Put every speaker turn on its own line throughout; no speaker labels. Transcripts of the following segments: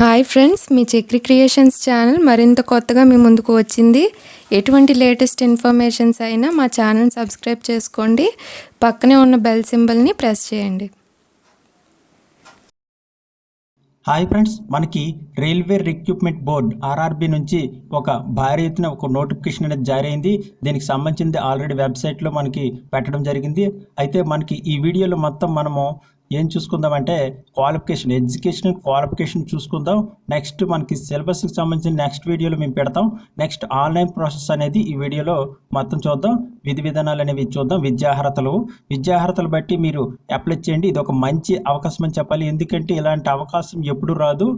Hi friends మీ Chakri creations channel మరింత కొత్తగా మీ ముందుకు వచ్చింది. ఎటువంటి లేటెస్ట్ ఇన్ఫర్మేషన్స్ అయినా మా ఛానల్ సబ్స్క్రైబ్ చేసుకోండి. పక్కనే ఉన్న బెల్ సింబల్ని ప్రెస్ చేయండి.
హాయ్ ఫ్రెండ్స్ మనకి రైల్వే రిక్రూట్మెంట్ బోర్డ్ ఆర్ఆర్బి నుంచి ఒక భారీ ఎత్తున ఒక నోటిఫికేషన్ అనేది జారీ అయింది దీనికి సంబంధించింది ఆల్రెడీ వెబ్సైట్లో మనకి పెట్టడం జరిగింది. అయితే మనకి ఈ వీడియోలో మొత్తం మనము ఏం చూసుకుందామంటే క్వాలిఫికేషన్ ఎడ్యుకేషన్ క్వాలిఫికేషన్ చూసుకుందాం. నెక్స్ట్ మనకి సిలబస్కి సంబంధించిన నెక్స్ట్ వీడియోలో మేము పెడతాం. నెక్స్ట్ ఆన్లైన్ ప్రాసెస్ అనేది ఈ వీడియోలో మొత్తం చూద్దాం. విధి విధానాలు అనేవి చూద్దాం. విద్యార్హతలు. విద్యార్హతలు బట్టి మీరు అప్లై చేయండి. ఇది ఒక మంచి అవకాశం అని చెప్పాలి. ఎందుకంటే ఇలాంటి అవకాశం ఎప్పుడు రాదు.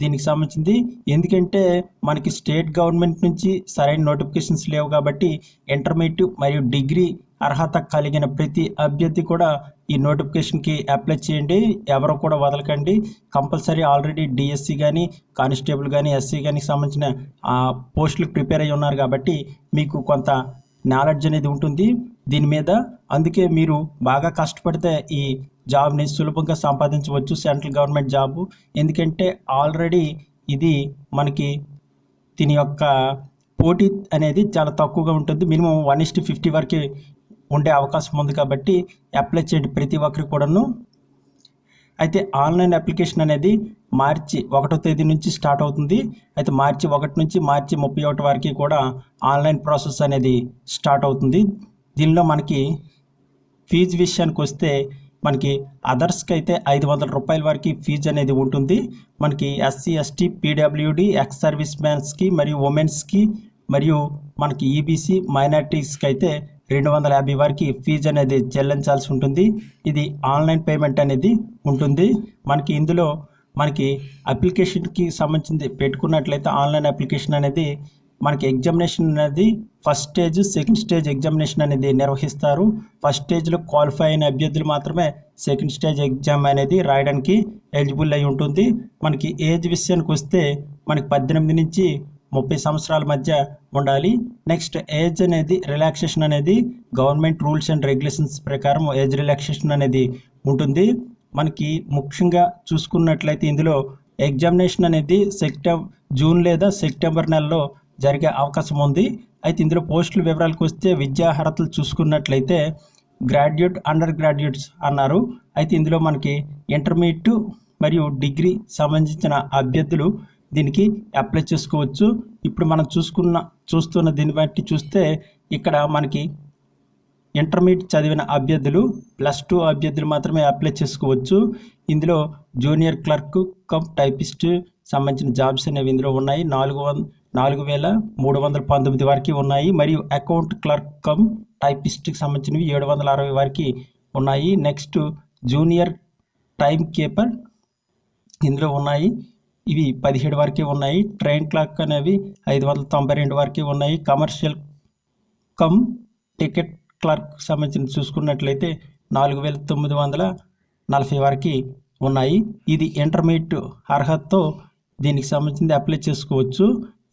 దీనికి సంబంధించింది ఎందుకంటే మనకి స్టేట్ గవర్నమెంట్ నుంచి సరైన నోటిఫికేషన్స్ లేవు కాబట్టి ఇంటర్మీడియట్ మరియు డిగ్రీ అర్హత కలిగిన ప్రతి అభ్యర్థి కూడా ఈ నోటిఫికేషన్కి అప్లై చేయండి. ఎవరు కూడా వదలకండి. కంపల్సరీ ఆల్రెడీ డిఎస్సి కానీ కానిస్టేబుల్ కానీ ఎస్సీ కానీ సంబంధించిన ఆ పోస్టులకు ప్రిపేర్ అయ్యి ఉన్నారు కాబట్టి మీకు కొంత నాలెడ్జ్ అనేది ఉంటుంది. దీని మీద అందుకే మీరు బాగా కష్టపడితే ఈ జాబ్ని సులభంగా సంపాదించవచ్చు సెంట్రల్ గవర్నమెంట్ జాబ్. ఎందుకంటే ఆల్రెడీ ఇది మనకి దీని యొక్క పోటీ అనేది చాలా తక్కువగా ఉంటుంది. మినిమం వన్ ఇస్ట్ ఫిఫ్టీ వరకు ఉండే అవకాశం ఉంది కాబట్టి అప్లై చేయండి ప్రతి ఒక్కరికి కూడాను. అయితే ఆన్లైన్ అప్లికేషన్ అనేది మార్చి ఒకటో తేదీ నుంచి స్టార్ట్ అవుతుంది. అయితే మార్చి ఒకటి నుంచి మార్చి ముప్పై ఒకటి వరకు కూడా ఆన్లైన్ ప్రాసెస్ అనేది స్టార్ట్ అవుతుంది. దీనిలో మనకి ఫీజు విషయానికి వస్తే మనకి అదర్స్కి అయితే ఐదు వందల రూపాయల వరకు ఫీజు అనేది ఉంటుంది. మనకి SC ST PWD ex service మ్యాన్స్కి మరియు ఉమెన్స్కి మరియు మనకి ఈబీసీ మైనార్టీస్కి అయితే రెండు వందల యాభై వరకు ఫీజు అనేది చెల్లించాల్సి ఉంటుంది. ఇది ఆన్లైన్ పేమెంట్ అనేది ఉంటుంది. మనకి ఇందులో మనకి అప్లికేషన్కి సంబంధించి పెట్టుకున్నట్లయితే ఆన్లైన్ అప్లికేషన్ అనేది మనకి ఎగ్జామినేషన్ అనేది first stage second stage examination అనేది నిర్వహిస్తారు. ఫస్ట్ స్టేజ్లో క్వాలిఫై అయిన అభ్యర్థులు మాత్రమే సెకండ్ స్టేజ్ ఎగ్జామ్ అనేది రాయడానికి ఎలిజిబుల్ అయి ఉంటుంది. మనకి ఏజ్ విషయానికి వస్తే మనకి పద్దెనిమిది నుంచి ముప్పై సంవత్సరాల మధ్య ఉండాలి. నెక్స్ట్ ఏజ్ అనేది రిలాక్సేషన్ అనేది గవర్నమెంట్ రూల్స్ అండ్ రెగ్యులేషన్స్ ప్రకారం ఏజ్ రిలాక్సేషన్ అనేది ఉంటుంది. మనకి ముఖ్యంగా చూసుకున్నట్లయితే ఇందులో ఎగ్జామినేషన్ అనేది సెప్టెంబర్ జూన్ లేదా సెప్టెంబర్ నెలలో జరిగే అవకాశం ఉంది. అయితే ఇందులో పోస్టుల వివరాలకు వస్తే విద్యార్హతలు చూసుకున్నట్లయితే గ్రాడ్యుయేట్ అండర్ గ్రాడ్యుయేట్స్ అన్నారు. అయితే ఇందులో మనకి ఇంటర్మీడియట్ మరియు డిగ్రీ సంబంధించిన అభ్యర్థులు దీనికి అప్లై చేసుకోవచ్చు. ఇప్పుడు మనం చూసుకున్న చూస్తున్న దీన్ని బట్టి చూస్తే ఇక్కడ మనకి ఇంటర్మీడియట్ చదివిన అభ్యర్థులు ప్లస్ టూ అభ్యర్థులు మాత్రమే అప్లై చేసుకోవచ్చు. ఇందులో జూనియర్ క్లర్క్ కమ్ టైపిస్ట్ సంబంధించిన జాబ్స్ అనేవి ఇందులో ఉన్నాయి. నాలుగు వంద నాలుగు వేల మూడు వందల పంతొమ్మిది వరకు ఉన్నాయి. మరియు అకౌంట్ క్లర్క్ కమ్ టైపిస్ట్కి సంబంధించినవి ఏడు వందల అరవై వరకు ఉన్నాయి. నెక్స్ట్ జూనియర్ టైం కీపర్ ఇందులో ఉన్నాయి. ఇవి పదిహేడు వరకే ఉన్నాయి. ట్రైన్ క్లాక్ అనేవి ఐదు వందల తొంభై రెండు వరకే ఉన్నాయి. కమర్షియల్ కమ్ టికెట్ క్లర్క్ సంబంధించిన చూసుకున్నట్లయితే నాలుగు వేల తొమ్మిది వందల నలభై వరకు ఉన్నాయి. ఇది ఇంటర్మీడియట్ అర్హతతో దీనికి సంబంధించింది అప్లై చేసుకోవచ్చు.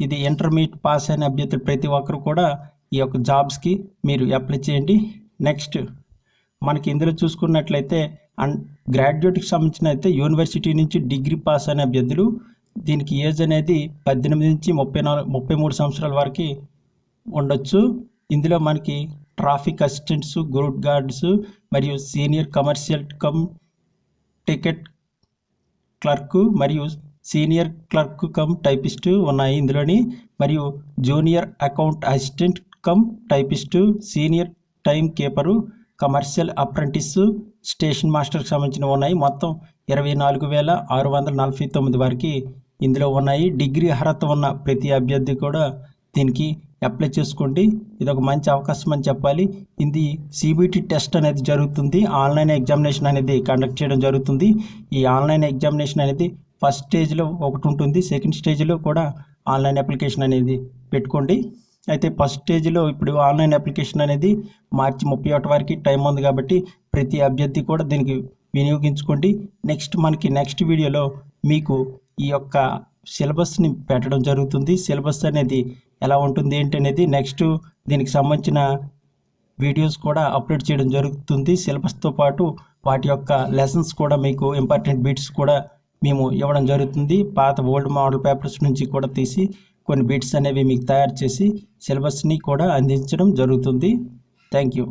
ఇది ఇంటర్మీడియట్ పాస్ అయిన అభ్యర్థులు ప్రతి ఒక్కరు కూడా ఈ యొక్క జాబ్స్కి మీరు అప్లై చేయండి. నెక్స్ట్ మనకి ఇందులో చూసుకున్నట్లయితే అండ్ గ్రాడ్యుయేట్కి సంబంధించిన అయితే యూనివర్సిటీ నుంచి డిగ్రీ పాస్ అయిన అభ్యర్థులు దీనికి ఏజ్ అనేది పద్దెనిమిది నుంచి ముప్పై నాలుగు ముప్పై మూడు సంవత్సరాల వరకు ఉండొచ్చు. ఇందులో మనకి ట్రాఫిక్ అసిస్టెంట్స్ గ్రూట్ గార్డ్స్ మరియు senior commercial cum ticket clerk మరియు సీనియర్ క్లర్క్ కమ్ టైపిస్టు ఉన్నాయి ఇందులోని. మరియు junior account assistant cum typist senior time keeper commercial apprentice station మాస్టర్కి సంబంధించినవి ఉన్నాయి. మొత్తం ఇరవై నాలుగు వేల ఆరు వందల నలభై తొమ్మిది వరకు ఇందులో ఉన్నాయి. డిగ్రీ అర్హత ఉన్న ప్రతి అభ్యర్థి కూడా దీనికి అప్లై చేసుకోండి. ఇది ఒక మంచి అవకాశం అని చెప్పాలి. ఇది సిబిటి టెస్ట్ అనేది జరుగుతుంది. ఆన్లైన్ ఎగ్జామినేషన్ అనేది కండక్ట్ చేయడం జరుగుతుంది. ఈ ఆన్లైన్ ఎగ్జామినేషన్ అనేది ఫస్ట్ స్టేజ్లో ఒకటి ఉంటుంది. సెకండ్ స్టేజ్లో కూడా ఆన్లైన్ అప్లికేషన్ అనేది పెట్టుకోండి. అయితే ఫస్ట్ స్టేజ్లో ఇప్పుడు ఆన్లైన్ అప్లికేషన్ అనేది మార్చి ముప్పై ఒకటి వరకు టైం ఉంది కాబట్టి ప్రతి అభ్యర్థి కూడా దీనికి వినియోగించుకోండి. నెక్స్ట్ మనకి నెక్స్ట్ వీడియోలో మీకు ఈ యొక్క సిలబస్ని పెట్టడం జరుగుతుంది. సిలబస్ అనేది ఎలా ఉంటుంది ఏంటి అనేది నెక్స్ట్ దీనికి సంబంధించిన వీడియోస్ కూడా అప్లోడ్ చేయడం జరుగుతుంది. సిలబస్తో పాటు వాటి యొక్క లెసన్స్ కూడా మీకు ఇంపార్టెంట్ బిట్స్ కూడా మేము ఇవ్వడం జరుగుతుంది. పాత ఓల్డ్ మోడల్ పేపర్స్ నుంచి కూడా తీసి కొన్ని బిట్స్ అనేవి మీకు తయారు చేసి సిలబస్ని కూడా అందించడం జరుగుతుంది. Thank you